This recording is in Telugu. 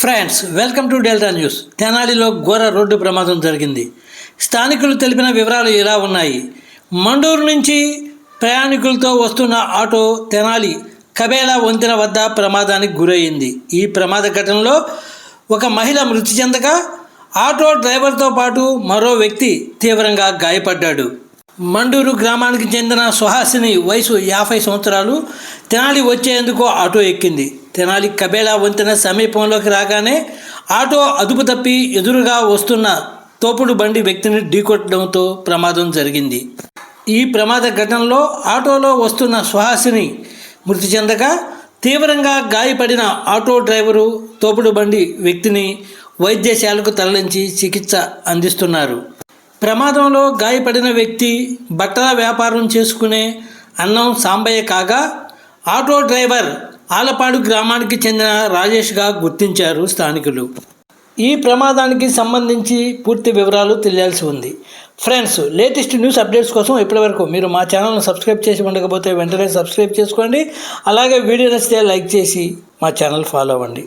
Friends welcome to delta news తెనాలిలో ఘోర రోడ్డు ప్రమాదం జరిగింది. స్థానికులు తెలిపిన వివరాలు ఇలా ఉన్నాయి. మండూరు నుంచి ప్రయాణికులతో వస్తున్న ఆటో తెనాలి కబేలా వంతెన వద్ద ప్రమాదానికి గురయ్యింది ఈ ప్రమాద ఘటనలో ఒక మహిళ మృతి చెందగా ఆటో డ్రైవర్తో పాటు మరో వ్యక్తి తీవ్రంగా గాయపడ్డాడు. మండూరు గ్రామానికి చెందిన సుహాసిని వయసు యాభై సంవత్సరాలు తెనాలి వచ్చేందుకు ఆటో ఎక్కింది. తెనాలి కబేళా వంతెన సమీపంలోకి రాగానే ఆటో అదుపు తప్పి ఎదురుగా వస్తున్న తోపుడు బండి వ్యక్తిని ఢీకొట్టడంతో ప్రమాదం జరిగింది. ఈ ప్రమాద ఘటనలో ఆటోలో వస్తున్న సుహాసిని మృతి చెందగా తీవ్రంగా గాయపడిన ఆటో డ్రైవరు తోపుడు బండి వ్యక్తిని వైద్యశాలకు తరలించి చికిత్స అందిస్తున్నారు. ప్రమాదంలో గాయపడిన వ్యక్తి బట్టల వ్యాపారం చేసుకునే అన్నం సాంబయ్య కాగా ఆటో డ్రైవర్ ఆలపాడు గ్రామానికి చెందిన రాజేష్గా గుర్తించారు స్థానికులు. ఈ ప్రమాదానికి సంబంధించి పూర్తి వివరాలు తెలియాల్సి ఉంది. ఫ్రెండ్స్ లేటెస్ట్ న్యూస్ అప్డేట్స్ కోసం ఇప్పటివరకు మీరు మా ఛానల్ను సబ్స్క్రైబ్ చేసి ఉండకపోతే వెంటనే సబ్స్క్రైబ్ చేసుకోండి. అలాగే వీడియో నచ్చితే లైక్ చేసి మా ఛానల్ ఫాలో అవ్వండి.